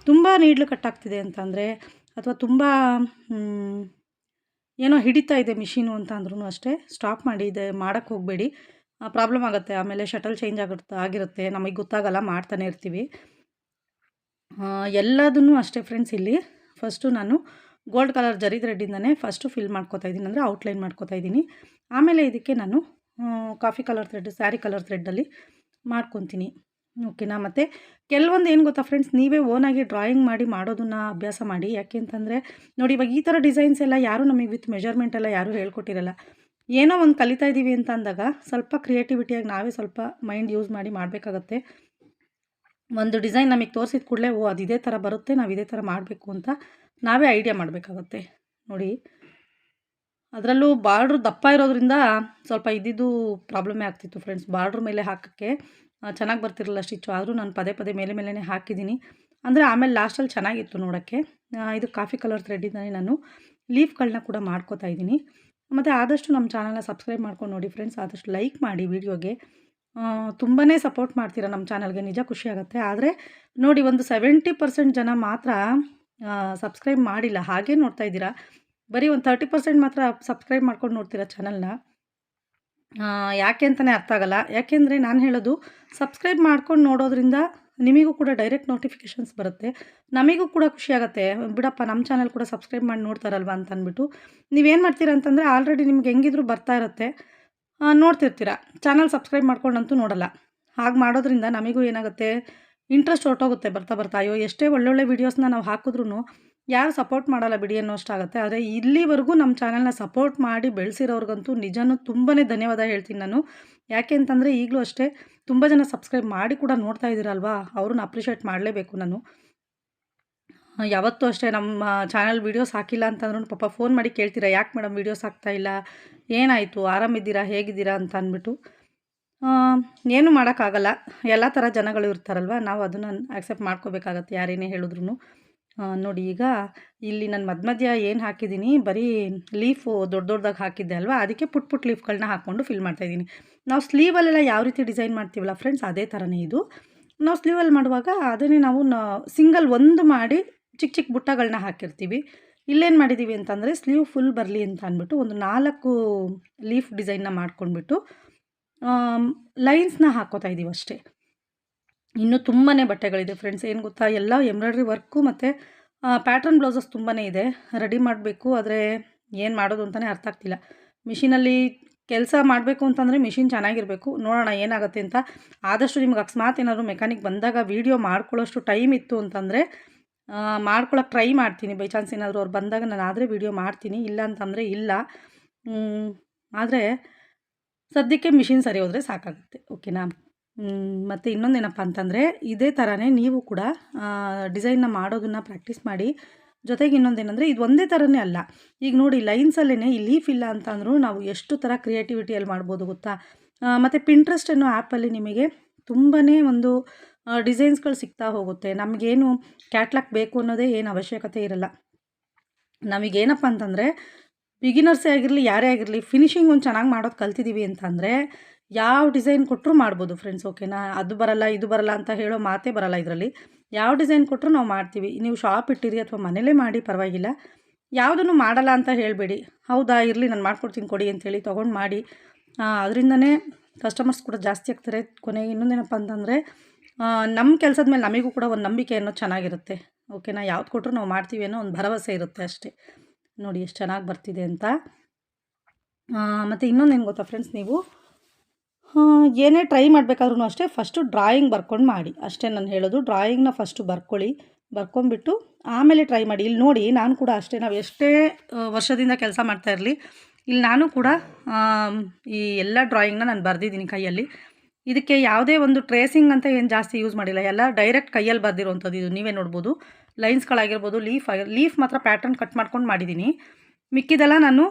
ತುಂಬ ನೀಡ್ಲು ಕಟ್ಟಾಗ್ತಿದೆ ಅಂತಂದರೆ ಅಥವಾ ತುಂಬ ಏನೋ ಹಿಡಿತಾ ಇದೆ ಮಿಷಿನು ಅಂತ ಅಂದ್ರೂ ಅಷ್ಟೇ ಸ್ಟಾಪ್ ಮಾಡಿದೆ ಮಾಡೋಕ್ಕೆ ಹೋಗಬೇಡಿ. ಪ್ರಾಬ್ಲಮ್ ಆಗುತ್ತೆ, ಆಮೇಲೆ ಶಟಲ್ ಚೇಂಜ್ ಆಗುತ್ತೆ, ಆಗಿರುತ್ತೆ, ನಮಗೆ ಗೊತ್ತಾಗಲ್ಲ, ಮಾಡ್ತಾನೆ ಇರ್ತೀವಿ. ಎಲ್ಲದನ್ನು ಅಷ್ಟೇ ಫ್ರೆಂಡ್ಸ್ ಇಲ್ಲಿ. ಫಸ್ಟು ನಾನು ಗೋಲ್ಡ್ ಕಲರ್ ಜರಿ ಥ್ರೆಡ್ಡಿಂದನೇ ಫಸ್ಟು ಫಿಲ್ ಮಾಡ್ಕೋತಾ ಇದ್ದೀನಿ, ಅಂದರೆ ಔಟ್ಲೈನ್ ಮಾಡ್ಕೋತಾ ಇದ್ದೀನಿ. ಆಮೇಲೆ ಇದಕ್ಕೆ ನಾನು coffee colour thread sari colour ಥ್ರೆಡ್ಡಲ್ಲಿ ಮಾಡ್ಕೊತೀನಿ. ಓಕೆನಾ ಮತ್ತು ಕೆಲವೊಂದು ಏನು ಗೊತ್ತಾ ಫ್ರೆಂಡ್ಸ್ ನೀವೇ ಓನಾಗಿ ಡ್ರಾಯಿಂಗ್ ಮಾಡಿ ಮಾಡೋದನ್ನ ಅಭ್ಯಾಸ ಮಾಡಿ. ಯಾಕೆ ಅಂತಂದರೆ, ನೋಡಿ ಇವಾಗ ಈ ಥರ ಡಿಸೈನ್ಸ್ ಎಲ್ಲ ಯಾರೂ ನಮಗೆ ವಿತ್ ಮೆಜರ್ಮೆಂಟ್ ಎಲ್ಲ ಯಾರೂ ಹೇಳ್ಕೊಟ್ಟಿರಲ್ಲ. ಏನೋ ಒಂದು ಕಲಿತಾ ಇದ್ದೀವಿ ಅಂತ ಅಂದಾಗ ಸ್ವಲ್ಪ ಕ್ರಿಯೇಟಿವಿಟಿಯಾಗಿ ನಾವೇ ಸ್ವಲ್ಪ ಮೈಂಡ್ ಯೂಸ್ ಮಾಡಿ ಮಾಡಬೇಕಾಗತ್ತೆ. ಒಂದು ಡಿಸೈನ್ ನಮಗೆ ತೋರಿಸಿದ ಕೂಡಲೇ, ಓ, ಅದು ಇದೇ ಥರ ಬರುತ್ತೆ, ನಾವು ಇದೇ ಥರ ಮಾಡಬೇಕು ಅಂತ ನಾವೇ ಐಡಿಯಾ ಮಾಡಬೇಕಾಗತ್ತೆ. ನೋಡಿ. ಅದರಲ್ಲೂ ಬಾರ್ಡ್ರ್ ದಪ್ಪ ಇರೋದ್ರಿಂದ ಸ್ವಲ್ಪ ಇದ್ದಿದ್ದು ಪ್ರಾಬ್ಲಮ್ ಆಗ್ತಿತ್ತು ಫ್ರೆಂಡ್ಸ್ ಬಾರ್ಡ್ರ್ ಮೇಲೆ ಹಾಕೋಕ್ಕೆ ಚೆನ್ನಾಗಿ ಬರ್ತಿರಲ್ಲ ಸ್ಟಿಚ್ಚು ಆದರೂ ನಾನು ಪದೇ ಪದೇ ಮೇಲೆ ಮೇಲೇ ಹಾಕಿದ್ದೀನಿ. ಅಂದರೆ ಆಮೇಲೆ ಲಾಸ್ಟಲ್ಲಿ ಚೆನ್ನಾಗಿತ್ತು ನೋಡೋಕ್ಕೆ. ಇದು ಕಾಫಿ ಕಲರ್ ಥ್ರೆಡ್ಡಿಂದನೇ ನಾನು. ಲೀಫ್ಗಳನ್ನ ಕೂಡ ಮಾಡ್ಕೋತಾ ಇದ್ದೀನಿ. ಮತ್ತು ಆದಷ್ಟು ನಮ್ಮ ಚಾನಲ್ನ ಸಬ್ಸ್ಕ್ರೈಬ್ ಮಾಡ್ಕೊಂಡು ನೋಡಿ ಫ್ರೆಂಡ್ಸ್ ಆದಷ್ಟು ಲೈಕ್ ಮಾಡಿ ವಿಡಿಯೋಗೆ ತುಂಬಾ ಸಪೋರ್ಟ್ ಮಾಡ್ತೀರಾ ನಮ್ಮ ಚಾನಲ್ಗೆ, ನಿಜ ಖುಷಿ ಆಗುತ್ತೆ. ಆದರೆ ನೋಡಿ ಒಂದು ಸೆವೆಂಟಿ ಪರ್ಸೆಂಟ್ ಜನ ಮಾತ್ರ ಸಬ್ಸ್ಕ್ರೈಬ್ ಮಾಡಿಲ್ಲ, ಹಾಗೆ ನೋಡ್ತಾ ಇದ್ದೀರಾ? ಬರೀ ಒಂದು ತರ್ಟಿ ಪರ್ಸೆಂಟ್ ಮಾತ್ರ ಸಬ್ಸ್ಕ್ರೈಬ್ ಮಾಡ್ಕೊಂಡು ನೋಡ್ತೀರಾ ಚಾನಲ್ನ? ಯಾಕೆ ಅಂತಲೇ ಅರ್ಥ ಆಗಲ್ಲ. ಯಾಕೆಂದರೆ ನಾನು ಹೇಳೋದು ಸಬ್ಸ್ಕ್ರೈಬ್ ಮಾಡ್ಕೊಂಡು ನೋಡೋದ್ರಿಂದ ನಿಮಗೂ ಕೂಡ ಡೈರೆಕ್ಟ್ ನೋಟಿಫಿಕೇಷನ್ಸ್ ಬರುತ್ತೆ. ನಮಗೂ ಕೂಡ ಖುಷಿ ಆಗುತ್ತೆ. ಬಿಡಪ್ಪ ನಮ್ಮ ಚಾನಲ್ ಕೂಡ ಸಬ್ಸ್ಕ್ರೈಬ್ ಮಾಡಿ ನೋಡ್ತಾರಲ್ವ ಅಂತ ಅಂದ್ಬಿಟ್ಟು. ನೀವೇನು ಮಾಡ್ತೀರಾ ಅಂತಂದರೆ ಆಲ್ರೆಡಿ ನಿಮ್ಗೆ ಹೆಂಗಿದ್ರೂ ಬರ್ತಾ ಇರುತ್ತೆ. ನೋಡ್ತಿರ್ತೀರ. ಚಾನಲ್ ಸಬ್ಸ್ಕ್ರೈಬ್ ಮಾಡ್ಕೊಂಡಂತೂ ನೋಡಲ್ಲ. ಹಾಗೆ ಮಾಡೋದ್ರಿಂದ ನಮಗೂ ಏನಾಗುತ್ತೆ? ಇಂಟ್ರೆಸ್ಟ್ ಹೊರಟೋಗುತ್ತೆ ಬರ್ತಾ ಬರ್ತಾ. ಅಯ್ಯೋ, ಎಷ್ಟೇ ಒಳ್ಳೊಳ್ಳೆ ವೀಡಿಯೋಸ್ನ ನಾವು ಹಾಕಿದ್ರೂ ಯಾರು ಸಪೋರ್ಟ್ ಮಾಡಲ್ಲ ಬಿಡಿ ಅನ್ನೋಷ್ಟಾಗುತ್ತೆ. ಆದರೆ ಇಲ್ಲಿವರೆಗೂ ನಮ್ಮ ಚಾನಲ್ನ ಸಪೋರ್ಟ್ ಮಾಡಿ ಬೆಳೆಸಿರೋರ್ಗಂತೂ ನಿಜನೂ ತುಂಬಾ ಧನ್ಯವಾದ ಹೇಳ್ತೀನಿ ನಾನು. ಯಾಕೆ ಅಂತಂದರೆ ಈಗಲೂ ಅಷ್ಟೇ ತುಂಬ ಜನ ಸಬ್ಸ್ಕ್ರೈಬ್ ಮಾಡಿ ಕೂಡ ನೋಡ್ತಾ ಇದ್ದೀರಲ್ವಾ? ಅವ್ರನ್ನ ಅಪ್ರಿಷಿಯೇಟ್ ಮಾಡಲೇಬೇಕು ನಾನು. ಯಾವತ್ತೂ ಅಷ್ಟೇ ನಮ್ಮ ಚಾನಲ್ ವೀಡಿಯೋಸ್ ಹಾಕಿಲ್ಲ ಅಂತಂದ್ರೂ ಪಾಪ ಫೋನ್ ಮಾಡಿ ಕೇಳ್ತೀರಾ? ಯಾಕೆ ಮೇಡಮ್ ವೀಡಿಯೋಸ್ ಇಲ್ಲ? ಏನಾಯಿತು? ಆರಾಮಿದ್ದೀರಾ? ಹೇಗಿದ್ದೀರಾ ಅಂತ ಅಂದ್ಬಿಟ್ಟು. ಏನೂ ಮಾಡೋಕ್ಕಾಗಲ್ಲ. ಎಲ್ಲ ಥರ ಜನಗಳು ಇರ್ತಾರಲ್ವ? ನಾವು ಅದನ್ನು ಆಕ್ಸೆಪ್ಟ್ ಮಾಡ್ಕೋಬೇಕಾಗತ್ತೆ ಯಾರೇನೇ ಹೇಳಿದ್ರು ನೋಡಿ ಈಗ ಇಲ್ಲಿ ನಾನು ಮಧ್ಯ ಮಧ್ಯ ಏನು ಹಾಕಿದ್ದೀನಿ ಬರೀ ಲೀಫು ದೊಡ್ಡ ದೊಡ್ಡದಾಗಿ ಹಾಕಿದ್ದೆ ಅಲ್ವಾ? ಅದಕ್ಕೆ ಪುಟ್ ಪುಟ್ ಲೀಫ್ಗಳನ್ನ ಹಾಕ್ಕೊಂಡು ಫಿಲ್ ಮಾಡ್ತಾಯಿದ್ದೀನಿ ನಾವು ಸ್ಲೀವಲ್ಲೆಲ್ಲ ಯಾವ ರೀತಿ ಡಿಸೈನ್ ಮಾಡ್ತೀವಲ್ಲ ಫ್ರೆಂಡ್ಸ್ ಅದೇ ಥರನೇ ಇದು. ನಾವು ಸ್ಲೀವಲ್ಲಿ ಮಾಡುವಾಗ ಅದನ್ನೇ ನಾವು ಸಿಂಗಲ್ ಒಂದು ಮಾಡಿ ಚಿಕ್ಕ ಚಿಕ್ಕ ಬುಟ್ಟಗಳನ್ನ ಹಾಕಿರ್ತೀವಿ. ಇಲ್ಲೇನು ಮಾಡಿದ್ದೀವಿ ಅಂತಂದರೆ ಸ್ಲೀವ್ ಫುಲ್ ಬರಲಿ ಅಂತ ಅಂದ್ಬಿಟ್ಟು ಒಂದು ನಾಲ್ಕು ಲೀಫ್ ಡಿಸೈನ್ನ ಮಾಡ್ಕೊಂಡ್ಬಿಟ್ಟು ಲೈನ್ಸ್ನ ಹಾಕೋತಾ ಇದ್ದೀವಿ ಅಷ್ಟೇ. ಇನ್ನೂ ತುಂಬಾ ಬಟ್ಟೆಗಳಿದೆ ಫ್ರೆಂಡ್ಸ್ ಏನು ಗೊತ್ತಾ? ಎಲ್ಲ ಎಂಬ್ರಾಯ್ಡ್ರಿ ವರ್ಕು ಮತ್ತು ಪ್ಯಾಟ್ರನ್ ಬ್ಲೌಸಸ್ ತುಂಬಾ ಇದೆ. ರೆಡಿ ಮಾಡಬೇಕು, ಆದರೆ ಏನು ಮಾಡೋದು ಅಂತಲೇ ಅರ್ಥ ಆಗ್ತಿಲ್ಲ. ಮಿಷಿನಲ್ಲಿ ಕೆಲಸ ಮಾಡಬೇಕು ಅಂತಂದರೆ ಮಿಷಿನ್ ಚೆನ್ನಾಗಿರಬೇಕು. ನೋಡೋಣ ಏನಾಗುತ್ತೆ ಅಂತ. ಆದಷ್ಟು ನಿಮ್ಗೆ ಅಕಸ್ಮಾತ್ ಏನಾದರೂ ಮೆಕ್ಯಾನಿಕ್ ಬಂದಾಗ ವೀಡಿಯೋ ಮಾಡ್ಕೊಳ್ಳೋಷ್ಟು ಟೈಮ್ ಇತ್ತು ಅಂತಂದರೆ ಮಾಡ್ಕೊಳ್ಳೋಕೆ ಟ್ರೈ ಮಾಡ್ತೀನಿ. ಬೈ ಚಾನ್ಸ್ ಏನಾದರೂ ಅವ್ರು ಬಂದಾಗ ನಾನು ಆದರೆ ವೀಡಿಯೋ ಮಾಡ್ತೀನಿ. ಇಲ್ಲ ಅಂತಂದರೆ ಇಲ್ಲ. ಆದರೆ ಸದ್ಯಕ್ಕೆ ಮಿಷಿನ್ ಸರಿ ಹೋದರೆ ಸಾಕಾಗುತ್ತೆ. ಓಕೆನಾ ಮತ್ತು ಇನ್ನೊಂದೇನಪ್ಪ ಅಂತಂದರೆ ಇದೇ ಥರನೇ ನೀವು ಕೂಡ ಡಿಸೈನ್ನ ಮಾಡೋದನ್ನು ಪ್ರಾಕ್ಟೀಸ್ ಮಾಡಿ. ಜೊತೆಗೆ ಇನ್ನೊಂದೇನೆಂದರೆ ಇದು ಒಂದೇ ಥರನೇ ಅಲ್ಲ. ಈಗ ನೋಡಿ ಲೈನ್ಸಲ್ಲೇ ಈ ಲೀಫ್ ಇಲ್ಲ ಅಂತಂದರೂ ನಾವು ಎಷ್ಟು ಥರ ಕ್ರಿಯೇಟಿವಿಟಿಯಲ್ಲಿ ಮಾಡ್ಬೋದು ಗೊತ್ತಾ? ಮತ್ತು ಪಿಂಟ್ರೆಸ್ಟ್ ಅನ್ನೋ ಆ್ಯಪಲ್ಲಿ ನಿಮಗೆ ತುಂಬಾ ಒಂದು ಡಿಸೈನ್ಸ್ಗಳು ಸಿಗ್ತಾ ಹೋಗುತ್ತೆ. ನಮಗೇನು ಕ್ಯಾಟ್ಲಾಕ್ ಬೇಕು ಅನ್ನೋದೇ ಏನು ಅವಶ್ಯಕತೆ ಇರಲ್ಲ. ನಮಗೇನಪ್ಪ ಅಂತಂದರೆ ಬಿಗಿನರ್ಸೇ ಆಗಿರಲಿ ಯಾರೇ ಆಗಿರಲಿ ಫಿನಿಶಿಂಗ್ ಒಂದು ಚೆನ್ನಾಗಿ ಮಾಡೋದು ಕಲ್ತಿದ್ದೀವಿ ಅಂತಂದರೆ ಯಾವ ಡಿಸೈನ್ ಕೊಟ್ಟರು ಮಾಡ್ಬೋದು ಫ್ರೆಂಡ್ಸ್ ಓಕೆನಾ ಅದು ಬರಲ್ಲ, ಇದು ಬರಲ್ಲ ಅಂತ ಹೇಳೋ ಮಾತೇ ಬರಲ್ಲ ಇದರಲ್ಲಿ. ಯಾವ ಡಿಸೈನ್ ಕೊಟ್ಟರು ನಾವು ಮಾಡ್ತೀವಿ. ನೀವು ಶಾಪ್ ಇಟ್ಟಿರಿ ಅಥವಾ ಮನೇಲೇ ಮಾಡಿ, ಪರವಾಗಿಲ್ಲ. ಯಾವುದನ್ನು ಮಾಡಲ್ಲ ಅಂತ ಹೇಳಬೇಡಿ. ಹೌದಾ, ಇರಲಿ, ನಾನು ಮಾಡ್ಕೊಡ್ತೀನಿ ಕೊಡಿ ಅಂತೇಳಿ ತೊಗೊಂಡು ಮಾಡಿ. ಅದರಿಂದನೇ ಕಸ್ಟಮರ್ಸ್ ಕೂಡ ಜಾಸ್ತಿ ಆಗ್ತಾರೆ. ಕೊನೆಗೆ ಇನ್ನೊಂದೇನಪ್ಪ ಅಂತಂದರೆ ನಮ್ಮ ಕೆಲಸದ ಮೇಲೆ ನಮಗೂ ಕೂಡ ಒಂದು ನಂಬಿಕೆ ಅನ್ನೋ ಚೆನ್ನಾಗಿರುತ್ತೆ. ಓಕೆನಾ ಯಾವ್ದು ಕೊಟ್ಟರು ನಾವು ಮಾಡ್ತೀವಿ ಅನ್ನೋ ಒಂದು ಭರವಸೆ ಇರುತ್ತೆ ಅಷ್ಟೇ. ನೋಡಿ, ಎಷ್ಟು ಚೆನ್ನಾಗಿ ಬರ್ತಿದೆ ಅಂತ. ಮತ್ತು ಇನ್ನೊಂದೇನು ಗೊತ್ತಾ ಫ್ರೆಂಡ್ಸ್ ನೀವು? ಏನೇ ಟ್ರೈ ಮಾಡಬೇಕಾದ್ರೂ ಅಷ್ಟೇ ಫಸ್ಟು ಡ್ರಾಯಿಂಗ್ ಬರ್ಕೊಂಡು ಮಾಡಿ. ಅಷ್ಟೇ ನಾನು ಹೇಳೋದು ಡ್ರಾಯಿಂಗ್ನ ಫಸ್ಟು ಬರ್ಕೊಳ್ಳಿ. ಬರ್ಕೊಂಬಿಟ್ಟು ಆಮೇಲೆ ಟ್ರೈ ಮಾಡಿ. ಇಲ್ಲಿ ನೋಡಿ, ನಾನು ಕೂಡ ಅಷ್ಟೇ, ನಾವು ಎಷ್ಟೇ ವರ್ಷದಿಂದ ಕೆಲಸ ಮಾಡ್ತಾ ಇರಲಿ, ಇಲ್ಲಿ ನಾನು ಕೂಡ ಈ ಎಲ್ಲ ಡ್ರಾಯಿಂಗ್ನ ನಾನು ಬರೆದಿದ್ದೀನಿ ಕೈಯಲ್ಲಿ. ಇದಕ್ಕೆ ಯಾವುದೇ ಒಂದು ಟ್ರೇಸಿಂಗ್ ಅಂತ ಏನು ಜಾಸ್ತಿ ಯೂಸ್ ಮಾಡಿಲ್ಲ. ಎಲ್ಲ ಡೈರೆಕ್ಟ್ ಕೈಯಲ್ಲಿ ಬರೆದಿರುವಂಥದ್ದು ಇದು. ನೀವೇ ನೋಡ್ಬೋದು. ಲೈನ್ಸ್ಗಳಾಗಿರ್ಬೋದು ಲೀಫ್ ಆಗಿ ಲೀಫ್ ಮಾತ್ರ ಪ್ಯಾಟರ್ನ್ ಕಟ್ ಮಾಡ್ಕೊಂಡು ಮಾಡಿದ್ದೀನಿ. ಮಿಕ್ಕಿದೆಲ್ಲ ನಾನು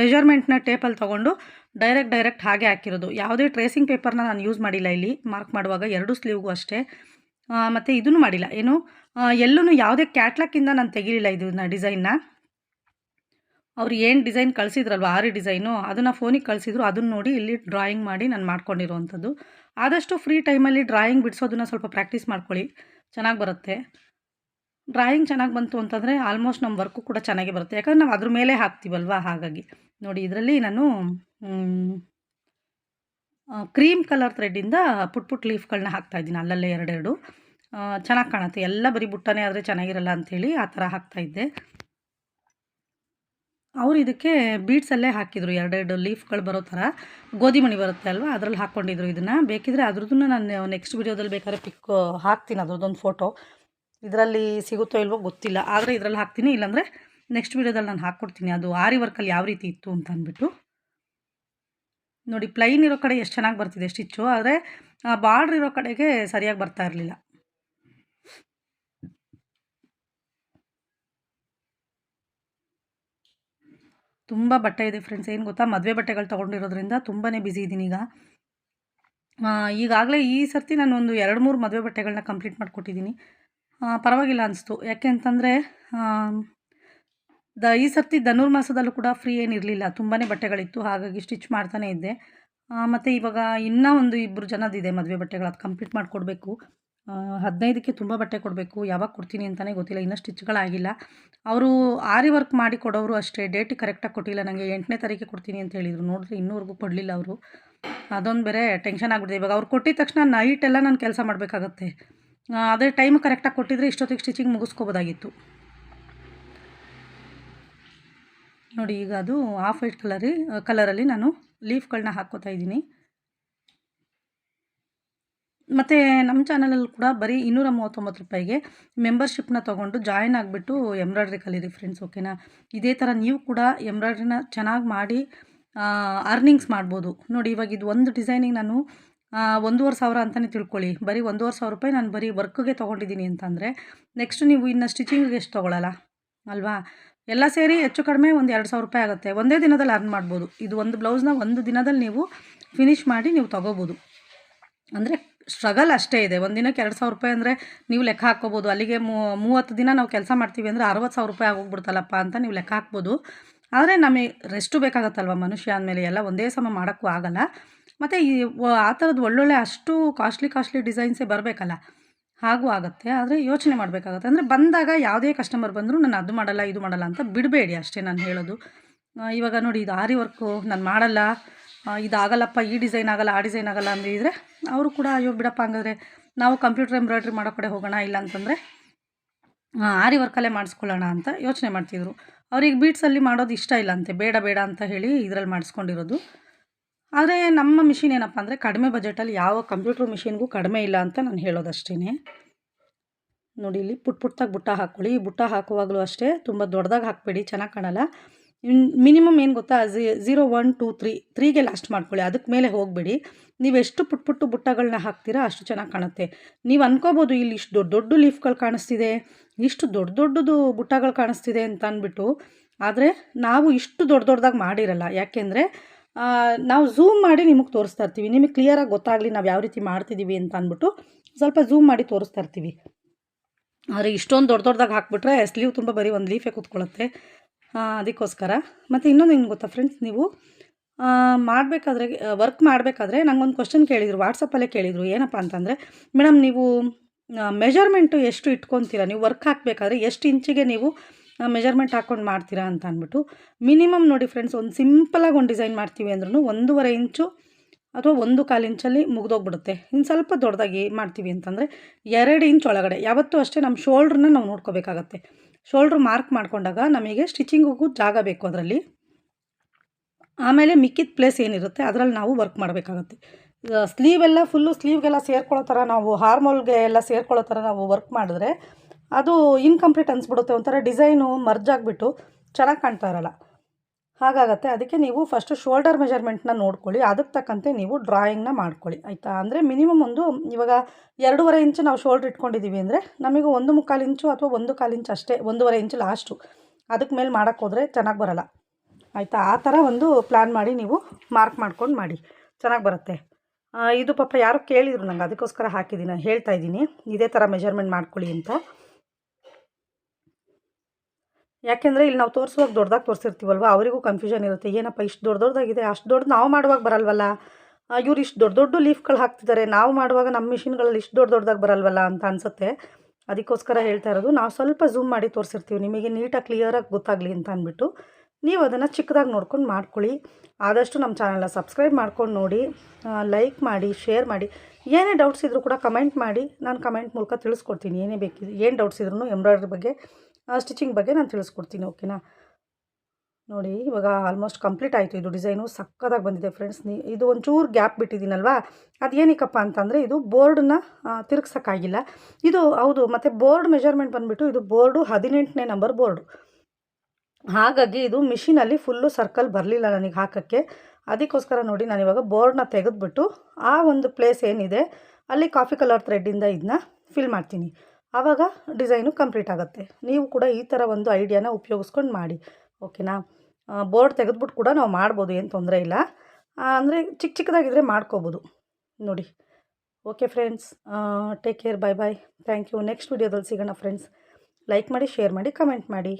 ಮೆಜರ್ಮೆಂಟ್ನ ಟೇಪಲ್ಲಿ ತೊಗೊಂಡು ಡೈರೆಕ್ಟ್ ಡೈರೆಕ್ಟ್ ಹಾಗೆ ಹಾಕಿರೋದು. ಯಾವುದೇ ಟ್ರೇಸಿಂಗ್ ಪೇಪರ್ನ ನಾನು ಯೂಸ್ ಮಾಡಿಲ್ಲ ಇಲ್ಲಿ. ಮಾರ್ಕ್ ಮಾಡುವಾಗ ಎರಡು ಸ್ಲೀವ್ಗೂ ಅಷ್ಟೇ. ಮತ್ತು ಇದನ್ನು ಮಾಡಿಲ್ಲ. ಏನು? ಎಲ್ಲೂ ಯಾವುದೇ ಕ್ಯಾಟ್ಲಾಕಿಂದ ನಾನು ತೆಗಿಲಿಲ್ಲ ಇದನ್ನ ಡಿಸೈನ್ನ. ಅವ್ರು ಏನು ಡಿಸೈನ್ ಕಳಿಸಿದ್ರಲ್ವ ಆರಿ ಡಿಸೈನು, ಅದನ್ನು ಫೋನಿಗೆ ಕಳಿಸಿದ್ರು, ಅದನ್ನು ನೋಡಿ ಇಲ್ಲಿ ಡ್ರಾಯಿಂಗ್ ಮಾಡಿ ನಾನು ಮಾಡ್ಕೊಂಡಿರುವಂಥದ್ದು. ಆದಷ್ಟು ಫ್ರೀ ಟೈಮಲ್ಲಿ ಡ್ರಾಯಿಂಗ್ ಬಿಡಿಸೋದನ್ನ ಸ್ವಲ್ಪ ಪ್ರಾಕ್ಟೀಸ್ ಮಾಡ್ಕೊಳ್ಳಿ. ಚೆನ್ನಾಗಿ ಬರುತ್ತೆ. ಡ್ರಾಯಿಂಗ್ ಚೆನ್ನಾಗಿ ಬಂತು ಅಂತಂದರೆ ಆಲ್ಮೋಸ್ಟ್ ನಮ್ಮ ವರ್ಕು ಕೂಡ ಚೆನ್ನಾಗಿ ಬರುತ್ತೆ. ಯಾಕಂದರೆ ನಾವು ಅದ್ರ ಮೇಲೆ ಹಾಕ್ತೀವಲ್ವ ಹಾಗಾಗಿ. ನೋಡಿ, ಇದರಲ್ಲಿ ನಾನು ಕ್ರೀಮ್ ಕಲರ್ ಥ್ರೆಡ್ಡಿಂದ ಪುಟ್ ಪುಟ್ ಲೀಫ್ಗಳನ್ನ ಹಾಕ್ತಾಯಿದ್ದೀನಿ ಅಲ್ಲಲ್ಲೇ ಎರಡೆರಡು. ಚೆನ್ನಾಗಿ ಕಾಣುತ್ತೆ. ಎಲ್ಲ ಬರೀ ಬುಟ್ಟನೇ ಆದರೆ ಚೆನ್ನಾಗಿರಲ್ಲ ಅಂಥೇಳಿ ಆ ಥರ ಹಾಕ್ತಾಯಿದ್ದೆ ಅವರು ಇದಕ್ಕೆ ಬೀಡ್ಸಲ್ಲೇ ಹಾಕಿದರು, ಎರಡೆರಡು ಲೀಫ್ಗಳು ಬರೋ ಥರ. ಗೋಧಿ ಮಣಿ ಬರುತ್ತೆ ಅಲ್ವಾ, ಅದರಲ್ಲಿ ಹಾಕ್ಕೊಂಡಿದ್ರು ಇದನ್ನು. ಬೇಕಿದ್ರೆ ಅದ್ರದ್ದನ್ನು ನಾನು ನೆಕ್ಸ್ಟ್ ವೀಡಿಯೋದಲ್ಲಿ ಬೇಕಾದ್ರೆ ಪಿಕ್ ಹಾಕ್ತೀನಿ ಅದ್ರದ್ದೊಂದು ಫೋಟೋ ಇದರಲ್ಲಿ ಸಿಗುತ್ತೋ ಇಲ್ವೋ ಗೊತ್ತಿಲ್ಲ, ಆದರೆ ಇದರಲ್ಲಿ ಹಾಕ್ತೀನಿ. ಇಲ್ಲಾಂದರೆ ನೆಕ್ಸ್ಟ್ ವೀಡಿಯೋದಲ್ಲಿ ನಾನು ಹಾಕ್ಕೊಡ್ತೀನಿ. ಅದು ಆರಿ ವರ್ಕಲ್ಲಿ ಯಾವ ರೀತಿ ಇತ್ತು ಅಂತ ಅಂದ್ಬಿಟ್ಟು. ನೋಡಿ ಪ್ಲೈನ್ ಇರೋ ಕಡೆ ಎಷ್ಟು ಚೆನ್ನಾಗಿ ಬರ್ತಿದೆ ಸ್ಟಿಚ್ಚು ಆದರೆ ಬಾರ್ಡ್ರ್ ಇರೋ ಕಡೆಗೆ ಸರಿಯಾಗಿ ಬರ್ತಾ ಇರಲಿಲ್ಲ. ತುಂಬ ಬಟ್ಟೆ ಇದೆ ಫ್ರೆಂಡ್ಸ್ ಏನು ಗೊತ್ತಾ? ಮದುವೆ ಬಟ್ಟೆಗಳು ತೊಗೊಂಡಿರೋದ್ರಿಂದ ತುಂಬಾ ಬ್ಯುಸಿ ಇದ್ದೀನಿ ಈಗ. ಈಗಾಗಲೇ ಈ ಸರ್ತಿ ನಾನು ಒಂದು ಎರಡು ಮೂರು ಮದುವೆ ಬಟ್ಟೆಗಳನ್ನ ಕಂಪ್ಲೀಟ್ ಮಾಡಿಕೊಟ್ಟಿದ್ದೀನಿ ಪರವಾಗಿಲ್ಲ ಅನಿಸ್ತು. ಯಾಕೆ ಅಂತಂದರೆ ದ, ಈ ಸರ್ತಿ ಧನುರ್ಮಾಸದಲ್ಲೂ ಕೂಡ ಫ್ರೀ ಏನಿರಲಿಲ್ಲ ತುಂಬಾ ಬಟ್ಟೆಗಳಿತ್ತು. ಹಾಗಾಗಿ ಸ್ಟಿಚ್ ಮಾಡ್ತಾನೇ ಇದ್ದೆ. ಮತ್ತು ಇವಾಗ ಇನ್ನೂ ಒಂದು ಇಬ್ಬರು ಜನದಿದೆ ಮದುವೆ ಬಟ್ಟೆಗಳು. ಅದು ಕಂಪ್ಲೀಟ್ ಮಾಡಿಕೊಡ್ಬೇಕು. ಹದಿನೈದಕ್ಕೆ ತುಂಬ ಬಟ್ಟೆ ಕೊಡಬೇಕು. ಯಾವಾಗ ಕೊಡ್ತೀನಿ ಅಂತಲೇ ಗೊತ್ತಿಲ್ಲ. ಇನ್ನೂ ಸ್ಟಿಚ್ಗಳಾಗಿಲ್ಲ ಅವರು ಆರಿ ವರ್ಕ್ ಮಾಡಿ ಕೊಡೋರು ಅಷ್ಟೇ. ಡೇಟ್ ಕರೆಕ್ಟಾಗಿ ಕೊಟ್ಟಿಲ್ಲ. ನನಗೆ ಎಂಟನೇ ತಾರೀಕಿಗೆ ಕೊಡ್ತೀನಿ ಅಂತ ಹೇಳಿದರು. ನೋಡಿದ್ರೆ ಇನ್ನೂವರೆಗೂ ಕೊಡಲಿಲ್ಲ ಅವರು. ಅದೊಂದು ಬೇರೆ ಟೆನ್ಷನ್ ಆಗಿಬಿಟ್ಟಿದೆ. ಇವಾಗ ಅವ್ರು ಕೊಟ್ಟಿದ ತಕ್ಷಣ ನೈಟೆಲ್ಲ ನಾನು ಕೆಲಸ ಮಾಡಬೇಕಾಗತ್ತೆ. ಅದೇ ಟೈಮ್ ಕರೆಕ್ಟಾಗಿ ಕೊಟ್ಟಿದ್ರೆ ಇಷ್ಟೊತ್ತಿಗೆ ಸ್ಟಿಚಿಂಗ್ ಮುಗಿಸ್ಕೋಬೋದಾಗಿತ್ತು. ನೋಡಿ, ಈಗ ಅದು ಆಫ್ ವೈಟ್ ಕಲರಿ ಕಲರಲ್ಲಿ ನಾನು ಲೀಫ್ಗಳನ್ನ ಹಾಕ್ಕೋತಾ ಇದ್ದೀನಿ. ಮತ್ತು ನಮ್ಮ ಚಾನಲಲ್ಲಿ ಕೂಡ ಬರೀ ಇನ್ನೂರ ಮೂವತ್ತೊಂಬತ್ತು ರೂಪಾಯಿಗೆ ಮೆಂಬರ್ಶಿಪ್ನ ತೊಗೊಂಡು ಜಾಯ್ನ್ ಆಗಿಬಿಟ್ಟು ಎಂಬ್ರಾಯ್ಡ್ರಿ ಕಲೀರಿ ಫ್ರೆಂಡ್ಸ್ ಓಕೆನಾ ಇದೇ ಥರ ನೀವು ಕೂಡ ಎಂಬ್ರಾಯ್ಡ್ರಿನ ಚೆನ್ನಾಗಿ ಮಾಡಿ ಅರ್ನಿಂಗ್ಸ್ ಮಾಡ್ಬೋದು. ನೋಡಿ, ಇವಾಗ ಇದು ಒಂದು ಡಿಸೈನಿಗೆ ನಾನು ಒಂದೂವರೆ ಸಾವಿರ ಅಂತಲೇ ತಿಳ್ಕೊಳ್ಳಿ. ಬರೀ ಒಂದೂವರೆ ಸಾವಿರ ರೂಪಾಯಿ ನಾನು ಬರೀ ವರ್ಕ್ಗೆ ತೊಗೊಂಡಿದ್ದೀನಿ ಅಂತಂದರೆ ನೆಕ್ಸ್ಟ್ ನೀವು ಇನ್ನು ಸ್ಟಿಚಿಂಗಿಗೆ ಎಷ್ಟು ತೊಗೊಳಲ್ಲ? ಅಲ್ವಾ? ಎಲ್ಲ ಸೇರಿ ಹೆಚ್ಚು ಕಡಿಮೆ ಒಂದು ಎರಡು ಸಾವಿರ ರೂಪಾಯಿ ಆಗುತ್ತೆ. ಒಂದೇ ದಿನದಲ್ಲಿ ಅರ್ನ್ ಮಾಡ್ಬೋದು. ಇದು ಒಂದು ಬ್ಲೌಸ್ನ ಒಂದು ದಿನದಲ್ಲಿ ನೀವು ಫಿನಿಷ್ ಮಾಡಿ ನೀವು ತೊಗೋಬೋದು. ಅಂದರೆ ಸ್ಟ್ರಗಲ್ ಅಷ್ಟೇ ಇದೆ. ಒಂದು ದಿನಕ್ಕೆ ಎರಡು ಸಾವಿರ ರೂಪಾಯಿ ಅಂದರೆ ನೀವು ಲೆಕ್ಕ ಹಾಕ್ಕೋಬೋದು. ಅಲ್ಲಿಗೆ ಮೂವತ್ತು ದಿನ ನಾವು ಕೆಲಸ ಮಾಡ್ತೀವಿ ಅಂದರೆ ಅರವತ್ತು ಸಾವಿರ ರೂಪಾಯಿ ಆಗೋಗ್ಬಿಡ್ತಲ್ಲಪ್ಪ ಅಂತ ನೀವು ಲೆಕ್ಕ ಹಾಕ್ಬೋದು. ಆದರೆ ನಮಗೆ ರೆಸ್ಟು ಬೇಕಾಗತ್ತಲ್ವ ಮನುಷ್ಯ ಅಂದಮೇಲೆ? ಎಲ್ಲ ಒಂದೇ ಸಮ ಮಾಡೋಕ್ಕೂ ಆಗಲ್ಲ. ಮತ್ತು ಈ, ಆ ಥರದ್ದು ಒಳ್ಳೊಳ್ಳೆ ಅಷ್ಟು ಕಾಸ್ಟ್ಲಿ ಕಾಸ್ಟ್ಲಿ ಡಿಸೈನ್ಸೇ ಬರಬೇಕಲ್ಲ. ಹಾಗೂ ಆಗುತ್ತೆ. ಆದರೆ ಯೋಚನೆ ಮಾಡಬೇಕಾಗತ್ತೆ. ಅಂದರೆ ಬಂದಾಗ ಯಾವುದೇ ಕಸ್ಟಮರ್ ಬಂದರೂ ನಾನು ಅದು ಮಾಡಲ್ಲ, ಇದು ಮಾಡಲ್ಲ ಅಂತ ಬಿಡಬೇಡಿ ಅಷ್ಟೇ ನಾನು ಹೇಳೋದು. ಇವಾಗ ನೋಡಿ ಇದು ಆರಿ ವರ್ಕು, ನಾನು ಮಾಡಲ್ಲ. ಇದಾಗಲ್ಲಪ್ಪ, ಈ ಡಿಸೈನ್ ಆಗಲ್ಲ, ಆ ಡಿಸೈನ್ ಆಗಲ್ಲ ಅಂದಿದ್ರೆ ಅವರು ಕೂಡ ಅಯ್ಯೋ ಬಿಡಪ್ಪ ಹಂಗಾದ್ರೆ ನಾವು ಕಂಪ್ಯೂಟರ್ ಎಂಬ್ರಾಯ್ಡ್ರಿ ಮಾಡೋ ಕಡೆ ಹೋಗೋಣ, ಇಲ್ಲ ಅಂತಂದರೆ ಆರಿ ವರ್ಕಲ್ಲೇ ಮಾಡಿಸ್ಕೊಳ್ಳೋಣ ಅಂತ ಯೋಚನೆ ಮಾಡ್ತಿದ್ರು. ಅವ್ರಿಗೆ ಬೀಟ್ಸಲ್ಲಿ ಮಾಡೋದು ಇಷ್ಟ ಇಲ್ಲ ಅಂತೆ. ಬೇಡ ಬೇಡ ಅಂತ ಹೇಳಿ ಇದರಲ್ಲಿ ಮಾಡಿಸ್ಕೊಂಡಿರೋದು. ಆದರೆ ನಮ್ಮ ಮಿಷಿನ್ ಏನಪ್ಪ ಅಂದರೆ ಕಡಿಮೆ ಬಜೆಟಲ್ಲಿ ಯಾವ ಕಂಪ್ಯೂಟ್ರ್ ಮಿಷಿನ್ಗೂ ಕಡಿಮೆ ಇಲ್ಲ ಅಂತ ನಾನು ಹೇಳೋದಷ್ಟೇ ನೋಡಿ, ಇಲ್ಲಿ ಪುಟ್ ಪುಟ್ಟಾಗಿ ಬುಟ್ಟ ಹಾಕ್ಕೊಳ್ಳಿ. ಈ ಬುಟ್ಟ ಹಾಕುವಾಗಲೂ ಅಷ್ಟೇ ತುಂಬ ದೊಡ್ಡದಾಗಿ ಹಾಕಬೇಡಿ, ಚೆನ್ನಾಗಿ ಕಾಣಲ್ಲ. ಮಿನಿಮಮ್ ಏನು ಗೊತ್ತಾ ಝೀರೋ, ಒನ್, ಟೂ, ತ್ರೀ, ತ್ರೀಗೆ ಲಾಸ್ಟ್ ಮಾಡ್ಕೊಳ್ಳಿ. ಅದಕ್ಕೆ ಮೇಲೆ ಹೋಗಬೇಡಿ. ನೀವು ಎಷ್ಟು ಪುಟ್ ಪುಟ್ಟು ಬುಟ್ಟಗಳನ್ನ ಹಾಕ್ತೀರಾ ಅಷ್ಟು ಚೆನ್ನಾಗಿ ಕಾಣುತ್ತೆ. ನೀವು ಅನ್ಕೋಬೋದು ಇಲ್ಲಿ ಇಷ್ಟು ದೊಡ್ಡ ದೊಡ್ಡ ಲೀಫ್ಗಳು ಕಾಣಿಸ್ತಿದೆ, ಇಷ್ಟು ದೊಡ್ಡ ದೊಡ್ಡದು ಬುಟ್ಟಗಳು ಕಾಣಿಸ್ತಿದೆ ಅಂತ ಅಂದ್ಬಿಟ್ಟು ಆದರೆ ನಾವು ಇಷ್ಟು ದೊಡ್ಡ ದೊಡ್ಡದಾಗಿ ಮಾಡಿರಲ್ಲ. ಯಾಕೆಂದರೆ ನಾವು ಝೂಮ್ ಮಾಡಿ ನಿಮಗೆ ತೋರಿಸ್ತಾ ಇರ್ತೀವಿ. ನಿಮಗೆ ಕ್ಲಿಯರಾಗಿ ಗೊತ್ತಾಗಲಿ ನಾವು ಯಾವ ರೀತಿ ಮಾಡ್ತಿದ್ದೀವಿ ಅಂತ ಅಂದ್ಬಿಟ್ಟು ಸ್ವಲ್ಪ ಝೂಮ್ ಮಾಡಿ ತೋರಿಸ್ತಾ ಇರ್ತೀವಿ. ಆದರೆ ಇಷ್ಟೊಂದು ದೊಡ್ಡ ದೊಡ್ಡದಾಗಿ ಹಾಕ್ಬಿಟ್ರೆ ಸ್ಲೀವ್ ತುಂಬ ಬರೀ ಒಂದು ಲೀಫೇ ಕೂತ್ಕೊಳ್ಳುತ್ತೆ ಅದಕ್ಕೋಸ್ಕರ. ಮತ್ತು ಇನ್ನೊಂದು ಏನು ಗೊತ್ತಾ ಫ್ರೆಂಡ್ಸ್ ನೀವು? ಮಾಡಬೇಕಾದ್ರೆ ವರ್ಕ್ ಮಾಡಬೇಕಾದ್ರೆ ನಂಗೊಂದು ಕ್ವಶನ್ ಕೇಳಿದರು ವಾಟ್ಸಪ್ಪಲ್ಲೇ ಕೇಳಿದರು, ಏನಪ್ಪ ಅಂತಂದರೆ, ಮೇಡಮ್, ನೀವು ಮೆಜರ್ಮೆಂಟು ಎಷ್ಟು ಇಟ್ಕೊತೀರ? ನೀವು ವರ್ಕ್ ಹಾಕಬೇಕಾದ್ರೆ ಎಷ್ಟು ಇಂಚಿಗೆ ನೀವು ಮೆಜರ್ಮೆಂಟ್ ಹಾಕ್ಕೊಂಡು ಮಾಡ್ತೀರಾ ಅಂತ ಅಂದ್ಬಿಟ್ಟು ಮಿನಿಮಮ್ ನೋಡಿ ಫ್ರೆಂಡ್ಸ್ ಒಂದು ಸಿಂಪಲಾಗಿ ಒಂದು ಡಿಸೈನ್ ಮಾಡ್ತೀವಿ ಅಂದ್ರೂ ಒಂದೂವರೆ ಇಂಚು ಅಥವಾ ಒಂದು ಕಾಲು ಇಂಚಲ್ಲಿ ಮುಗ್ದೋಗ್ಬಿಡುತ್ತೆ. ಇನ್ನು ಸ್ವಲ್ಪ ದೊಡ್ಡದಾಗಿ ಮಾಡ್ತೀವಿ ಅಂತಂದರೆ ಎರಡು ಇಂಚ್ ಒಳಗಡೆ. ಯಾವತ್ತೂ ಅಷ್ಟೇ ನಮ್ಮ ಶೋಲ್ಡ್ರನ್ನ ನಾವು ನೋಡ್ಕೋಬೇಕಾಗತ್ತೆ. ಶೋಲ್ಡ್ರ್ ಮಾರ್ಕ್ ಮಾಡಿಕೊಂಡಾಗ ನಮಗೆ ಸ್ಟಿಚಿಂಗಿಗೂ ಜಾಗ ಬೇಕು ಅದರಲ್ಲಿ. ಆಮೇಲೆ ಮಿಕ್ಕಿದ ಪ್ಲೇಸ್ ಏನಿರುತ್ತೆ ಅದರಲ್ಲಿ ನಾವು ವರ್ಕ್ ಮಾಡಬೇಕಾಗತ್ತೆ. ಸ್ಲೀವ್ ಎಲ್ಲ ಫುಲ್ಲು ಸ್ಲೀವ್ಗೆಲ್ಲ ಸೇರ್ಕೊಳ್ಳೋ ಥರ ನಾವು ಹಾರ್ಮೋಲ್ಗೆ ಎಲ್ಲ ಸೇರ್ಕೊಳ್ಳೋ ಥರ ನಾವು ವರ್ಕ್ ಮಾಡಿದ್ರೆ ಅದು ಇನ್ಕಂಪ್ಲೀಟ್ ಅನಿಸ್ಬಿಡುತ್ತೆ, ಒಂಥರ ಡಿಸೈನು ಮರ್ಜ್ ಆಗಿಬಿಟ್ಟು ಚೆನ್ನಾಗಿ ಕಾಣ್ತಾ ಇರಲ್ಲ. ಹಾಗಾಗತ್ತೆ, ಅದಕ್ಕೆ ನೀವು ಫಸ್ಟು ಶೋಲ್ಡರ್ ಮೆಜರ್ಮೆಂಟ್ನ ನೋಡ್ಕೊಳ್ಳಿ, ಅದಕ್ಕೆ ತಕ್ಕಂತೆ ನೀವು ಡ್ರಾಯಿಂಗ್ನ ಮಾಡ್ಕೊಳ್ಳಿ, ಆಯಿತಾ? ಅಂದರೆ ಮಿನಿಮಮ್ ಒಂದು, ಇವಾಗ ಎರಡೂವರೆ ಇಂಚು ನಾವು ಶೋಲ್ಡ್ರ್ ಇಟ್ಕೊಂಡಿದ್ದೀವಿ ಅಂದರೆ ನಮಗೆ ಒಂದು ಮುಕ್ಕಾಲು ಇಂಚು ಅಥವಾ ಒಂದು ಕಾಲು ಇಂಚು ಅಷ್ಟೇ, ಒಂದೂವರೆ ಇಂಚು ಲಾಸ್ಟು ಅದಕ್ಕೆ ಮೇಲೆ ಮಾಡೋಕ್ಕೆ ಹೋದರೆ ಚೆನ್ನಾಗಿ ಬರೋಲ್ಲ. ಆಯಿತಾ? ಆ ಥರ ಒಂದು ಪ್ಲ್ಯಾನ್ ಮಾಡಿ ನೀವು ಮಾರ್ಕ್ ಮಾಡ್ಕೊಂಡು ಮಾಡಿ, ಚೆನ್ನಾಗಿ ಬರುತ್ತೆ. ಇದು ಪಾಪ ಯಾರು ಕೇಳಿದರು ನಂಗೆ, ಅದಕ್ಕೋಸ್ಕರ ಹಾಕಿದ್ದೀನಿ ಹೇಳ್ತಾ ಇದ್ದೀನಿ, ಇದೇ ಥರ ಮೆಜರ್ಮೆಂಟ್ ಮಾಡ್ಕೊಳ್ಳಿ ಅಂತ. ಯಾಕೆಂದರೆ ಇಲ್ಲಿ ನಾವು ತೋರಿಸುವಾಗ ದೊಡ್ಡದಾಗಿ ತೋರಿಸಿರ್ತೀವಲ್ವ? ಅವರಿಗೂ ಕನ್ಫ್ಯೂಷನ್ ಇರುತ್ತೆ. ಏನಪ್ಪ, ಇಷ್ಟು ದೊಡ್ಡ ದೊಡ್ಡದಾಗಿದೆ, ಅಷ್ಟು ದೊಡ್ಡ ನಾವು ಮಾಡುವಾಗ ಬರಲ್ವಲ್ಲ? ಇವ್ರು ಇಷ್ಟು ದೊಡ್ಡ ದೊಡ್ಡ ಲೀಫ್ಗಳು ಹಾಕ್ತಿದ್ದಾರೆ ನಾವು ಮಾಡುವಾಗ ನಮ್ಮ ಮಿಷಿನ್ಗಳಲ್ಲಿ ಇಷ್ಟು ದೊಡ್ಡ ದೊಡ್ಡದಾಗಿ ಬರಲ್ವಲ್ಲ ಅಂತ ಅನಿಸುತ್ತೆ. ಅದಕ್ಕೋಸ್ಕರ ಹೇಳ್ತಾ ಇರೋದು, ನಾವು ಸ್ವಲ್ಪ ಝೂಮ್ ಮಾಡಿ ತೋರಿಸಿರ್ತೀವಿ. ನಿಮಗೆ ನೀಟಾಗಿ ಕ್ಲಿಯರಾಗಿ ಗೊತ್ತಾಗಲಿ ಅಂತ ಅಂದ್ಬಿಟ್ಟು ನೀವು ಅದನ್ನು ಚಿಕ್ಕದಾಗಿ ನೋಡ್ಕೊಂಡು ಮಾಡ್ಕೊಳ್ಳಿ. ಆದಷ್ಟು ನಮ್ಮ ಚಾನಲ್ನ ಸಬ್ಸ್ಕ್ರೈಬ್ ಮಾಡ್ಕೊಂಡು ನೋಡಿ ಲೈಕ್ ಮಾಡಿ ಶೇರ್ ಮಾಡಿ. ಏನೇ ಡೌಟ್ಸ್ ಇದ್ದರೂ ಕೂಡ ಕಮೆಂಟ್ ಮಾಡಿ. ನಾನು ಕಮೆಂಟ್ ಮೂಲಕ ತಿಳಿಸ್ಕೊಡ್ತೀನಿ. ಏನೇ ಬೇಕಿದೆ ಏನು ಡೌಟ್ಸ್ ಇದ್ರೂ ಎಂಬ್ರಾಯ್ಡ್ರಿ ಬಗ್ಗೆ ಸ್ಟಿಚಿಂಗ್ ಬಗ್ಗೆ ನಾನು ತಿಳಿಸ್ಕೊಡ್ತೀನಿ, ಓಕೆನಾ? ನೋಡಿ, ಇವಾಗ ಆಲ್ಮೋಸ್ಟ್ ಕಂಪ್ಲೀಟ್ ಆಯಿತು ಇದು ಡಿಸೈನು ಸಕ್ಕದಾಗಿ ಬಂದಿದೆ ಫ್ರೆಂಡ್ಸ್ ಇದು ಒಂಚೂರು ಗ್ಯಾಪ್ ಬಿಟ್ಟಿದ್ದೀನಲ್ವಾ? ಅದು ಏನಕ್ಕಪ್ಪ ಅಂತಂದರೆ, ಇದು ಬೋರ್ಡನ್ನ ತಿರುಗ್ಸೋಕ್ಕಾಗಿಲ್ಲ. ಇದು ಹೌದು, ಮತ್ತು ಬೋರ್ಡ್ ಮೆಜರ್ಮೆಂಟ್ ಬಂದುಬಿಟ್ಟು ಇದು ಬೋರ್ಡು ಹದಿನೆಂಟನೇ ನಂಬರ್ ಬೋರ್ಡು. ಹಾಗಾಗಿ ಇದು ಮಿಷಿನಲ್ಲಿ ಫುಲ್ಲು ಸರ್ಕಲ್ ಬರಲಿಲ್ಲ ನನಗೆ ಹಾಕೋಕ್ಕೆ. ಅದಕ್ಕೋಸ್ಕರ ನೋಡಿ, ನಾನು ಇವಾಗ ಬೋರ್ಡ್ನ ತೆಗೆದುಬಿಟ್ಟು ಆ ಒಂದು ಪ್ಲೇಸ್ ಏನಿದೆ, ಅಲ್ಲಿ ಕಾಫಿ ಕಲರ್ ಥ್ರೆಡ್ಡಿಂದ ಇದನ್ನ ಫಿಲ್ ಮಾಡ್ತೀನಿ. ಆವಾಗ ಡಿಸೈನು ಕಂಪ್ಲೀಟ್ ಆಗುತ್ತೆ. ನೀವು ಕೂಡ ಈ ಥರ ಒಂದು ಐಡಿಯಾನ ಉಪಯೋಗಿಸ್ಕೊಂಡು ಮಾಡಿ. ಓಕೆನಾ? ಬೋರ್ಡ್ ತೆಗೆದ್ಬಿಟ್ಟು ಕೂಡ ನಾವು ಮಾಡ್ಬೋದು, ಏನು ತೊಂದರೆ ಇಲ್ಲ. ಅಂದರೆ ಚಿಕ್ಕ ಚಿಕ್ಕದಾಗಿದ್ದರೆ ಮಾಡ್ಕೋಬೋದು. ನೋಡಿ. Okay friends take care bye bye thank you. Next ವೀಡಿಯೋದಲ್ಲಿ ಸಿಗೋಣ ಫ್ರೆಂಡ್ಸ್. ಲೈಕ್ ಮಾಡಿ, ಶೇರ್ ಮಾಡಿ, ಕಮೆಂಟ್ ಮಾಡಿ.